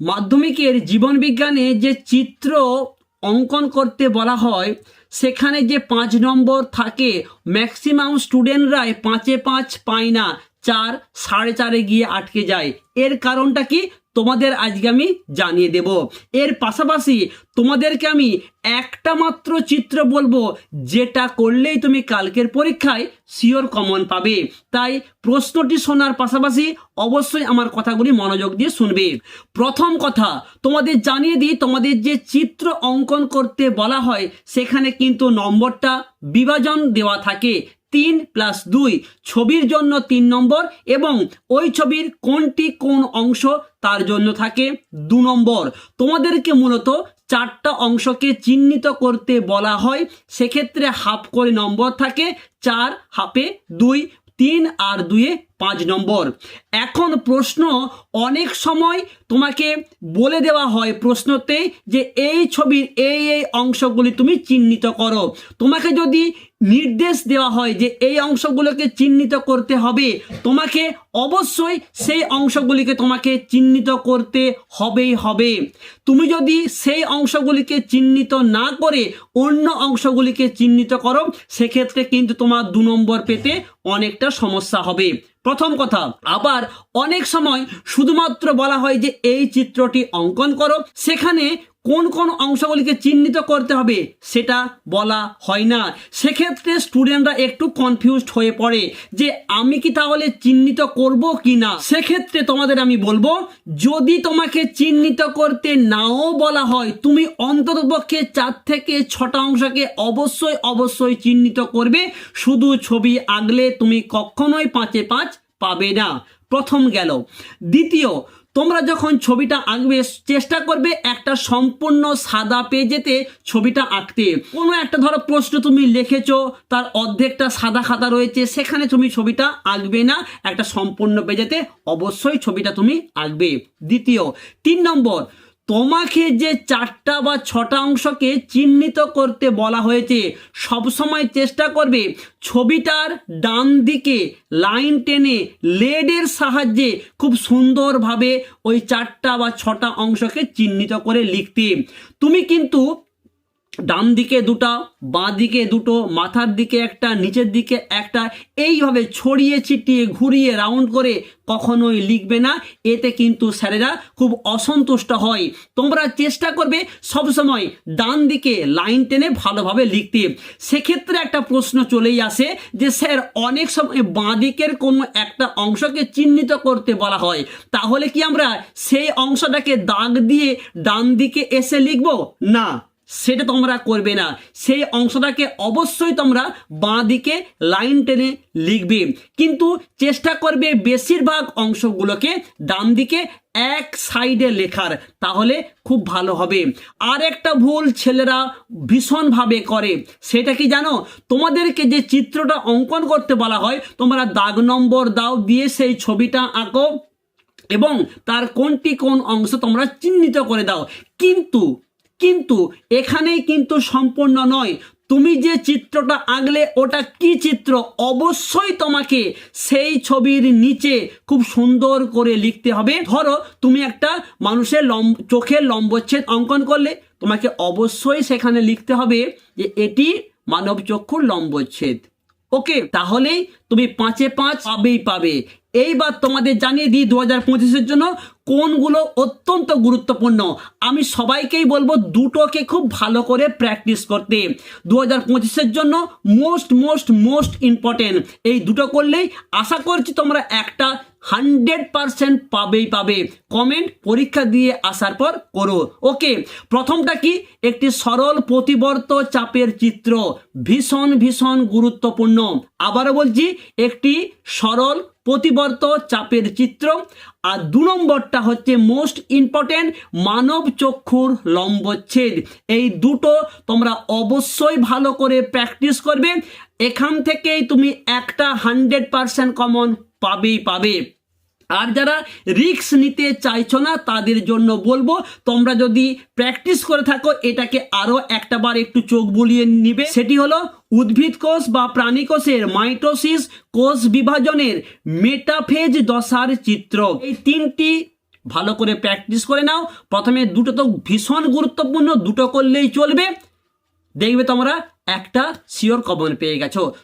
মাধ্যমিকের জীবনবিজ্ঞানে যে চিত্র অঙ্কন করতে বলা হয়, সেখানে যে পাঁচ নম্বর থাকে ম্যাক্সিমাম স্টুডেন্টরাই পাঁচে পাঁচ পায় না। চার, সাড়ে চারে গিয়ে আটকে যায়। এর কারণটা কি? তোমাদের আজকে আমি জানিয়ে দেব। এর পাশাপাশি তোমাদেরকে আমি একটা মাত্র চিত্র বলব, যেটা করলেই তুমি কালকের পরীক্ষায় শিওর কমন পাবে। তাই প্রশ্নটি শোনার পাশাপাশি অবশ্যই আমার কথাগুলি মনোযোগ দিয়ে শুনবে। প্রথম কথা, তোমাদের জানিয়ে দিই, তোমাদের যে চিত্র অঙ্কন করতে বলা হয়, সেখানে কিন্তু নম্বরটা বিভাজন দেওয়া থাকে। তিন প্লাস দুই। ছবির জন্য তিন নম্বর এবং ওই ছবির কোনটি কোন অংশ তার জন্য থাকে দু নম্বর। তোমাদেরকে মূলত চারটা অংশকে চিহ্নিত করতে বলা হয়। সেক্ষেত্রে হাফ করে নম্বর থাকে, চার হাফে দুই, তিন আর দুয়ে পাঁচ নম্বর। এখন প্রশ্ন, অনেক সময় তোমাকে বলে দেওয়া হয় প্রশ্নতে যে এই ছবির এই এই অংশগুলি তুমি চিহ্নিত করো। তোমাকে যদি নির্দেশ দেওয়া হয় যে এই অংশগুলোকে চিহ্নিত করতে হবে। তোমাকে অবশ্যই সেই অংশগুলিকে তোমাকে চিহ্নিত করতে হবেই হবে। তুমি যদি সেই অংশগুলিকে চিহ্নিত না করে অন্য অংশগুলিকে চিহ্নিত করো, সেক্ষেত্রে কিন্তু তোমার দু নম্বর পেতে অনেকটা সমস্যা হবে। প্রথম কথা, আবার অনেক সময় শুধুমাত্র বলা হয় যে এই চিত্রটি অঙ্কন করো। সেখানে কোন কোন অংশগুলিকে চিহ্নিত করতে হবে সেটা বলা হয় না। সেক্ষেত্রে স্টুডেন্টরা একটু কনফিউজড হয়ে পড়ে যে আমি কি তাহলে চিহ্নিত করব কি না? সেক্ষেত্রে তোমাদের আমি বলব, যদি তোমাকে চিহ্নিত করতে নাও বলা হয়, তুমি অন্ততপক্ষে চার থেকে ছটা অংশকে অবশ্যই অবশ্যই চিহ্নিত করবে। শুধু ছবি আগলে তুমি কখনোই পাঁচে পাঁচ পাবে না। প্রথম গেল। দ্বিতীয় তোমরা যখন ছবিটা আঁকবে, চেষ্টা করবে একটা সম্পূর্ণ সাদা পেজেতে ছবিটা আঁকতে। কোনো একটা ধরো প্রশ্ন তুমি লিখেছো, তার অর্ধেকটা সাদা খাতা রয়েছে, সেখানে তুমি ছবিটা আঁকবে না। একটা সম্পূর্ণ পেজেতে অবশ্যই ছবিটা তুমি আঁকবে। দ্বিতীয়, তিন নম্বর তোমাকে যে চারটা বা ছটা অংশকে চিহ্নিত করতে বলা হয়েছে, সব সময় চেষ্টা করবে ছবিটার ডান দিকে লাইন টেনে লেডের সাহায্যে খুব সুন্দরভাবে ওই চারটা বা ছটা অংশকে চিহ্নিত করে লিখতে। তুমি কিন্তু ডান দিকে দুটা বাঁ দিকে দুটো, মাথার দিকে একটা, নিচের দিকে একটা, এইভাবে ছড়িয়ে ছিটিয়ে ঘুরিয়ে রাউন্ড করে কখনোই লিখবে না। এতে কিন্তু স্যারেরা খুব অসন্তুষ্ট হয়। তোমরা চেষ্টা করবে সবসময় ডান দিকে লাইন টেনে ভালোভাবে লিখতে। সেক্ষেত্রে একটা প্রশ্ন চলেই আসে যে, স্যার, অনেক সময় বাঁ দিকের কোনো একটা অংশকে চিহ্নিত করতে বলা হয়। তাহলে কি আমরা সেই অংশটাকে দাগ দিয়ে ডান দিকে এসে লিখব? না। সেটা তোমরা করবে না। সেই অংশটাকে অবশ্যই তোমরা বাঁ দিকে লাইন টেনে লিখবে। কিন্তু চেষ্টা করবে বেশিরভাগ অংশগুলোকে ডান দিকে এক সাইডে লেখার, তাহলে খুব ভালো হবে। আর একটা ভুল ছেলেরা ভীষণভাবে করে। সেটা কি জানো? তোমাদেরকে যে চিত্রটা অঙ্কন করতে বলা হয়, তোমরা দাগ নম্বর দাও, দিয়ে সেই ছবিটা আঁকো এবং তার কোনটি কোন অংশ তোমরা চিহ্নিত করে দাও। কিন্তু কিন্তু এখানেই কিন্তু সম্পূর্ণ নয়। তুমি যে চিত্রটা আঁকলে, ওটা কি চিত্র? অবশ্যই তোমাকে সেই ছবির নিচে খুব সুন্দর করে লিখতে হবে। ধরো, তুমি একটা মানুষের লম্ব, চোখের লম্বচ্ছেদ অঙ্কন করলে, তোমাকে অবশ্যই সেখানে লিখতে হবে যে এটি মানব চক্ষুর লম্বচ্ছেদ। ওকে? তাহলেই তুমি পাঁচে পাঁচ পাবেই পাবে। এইবার তোমাদের জানিয়ে দিই দু হাজার পঁচিশের জন্য কোনগুলো অত্যন্ত গুরুত্বপূর্ণ। আমি সবাইকেই বলব দুটোকে খুব ভালো করে প্র্যাকটিস করতে। দু হাজার পঁচিশের জন্য মোস্ট মোস্ট মোস্ট ইম্পর্টেন্ট এই দুটো করলেই আশা করছি তোমরা একটা হান্ড্রেড পারসেন্ট পাবেই পাবে। কমেন্ট পরীক্ষা দিয়ে আসার পর করো। ওকে প্রথমটা কি? একটি সরল প্রতিবর্ত চাপের চিত্র। ভীষণ ভীষণ গুরুত্বপূর্ণ। আবারও বলছি, একটি সরল প্রতিবর্ত চাপের চিত্র, আর দু নম্বরটা হচ্ছে মোস্ট ইম্পর্টেন্ট মানব চক্ষুর লম্বচ্ছেদ। এই দুটো তোমরা অবশ্যই ভালো করে প্র্যাকটিস করবে। এখান থেকেই তুমি একটা হান্ড্রেড পারসেন্ট কমন পাবেই পাবে। আর যারা রিক্স নিতে চাইছো না, তাদের জন্য বলব, তোমরা যদি প্র্যাকটিস করে থাকো, এটাকে আরও একটা বার একটু চোখ বুলিয়ে নিবে। সেটি হলো উদ্ভিদ কোষ বা প্রাণী কোষের মাইটোসিস কোষ বিভাজনের মেটাফেজ দশার চিত্র। এই তিনটি ভালো করে প্র্যাকটিস করে নাও। প্রথমে দুটো তো ভীষণ গুরুত্বপূর্ণ, দুটো করলেই চলবে। দেখবে তোমরা একটা শিওর কমন পেয়ে গেছো।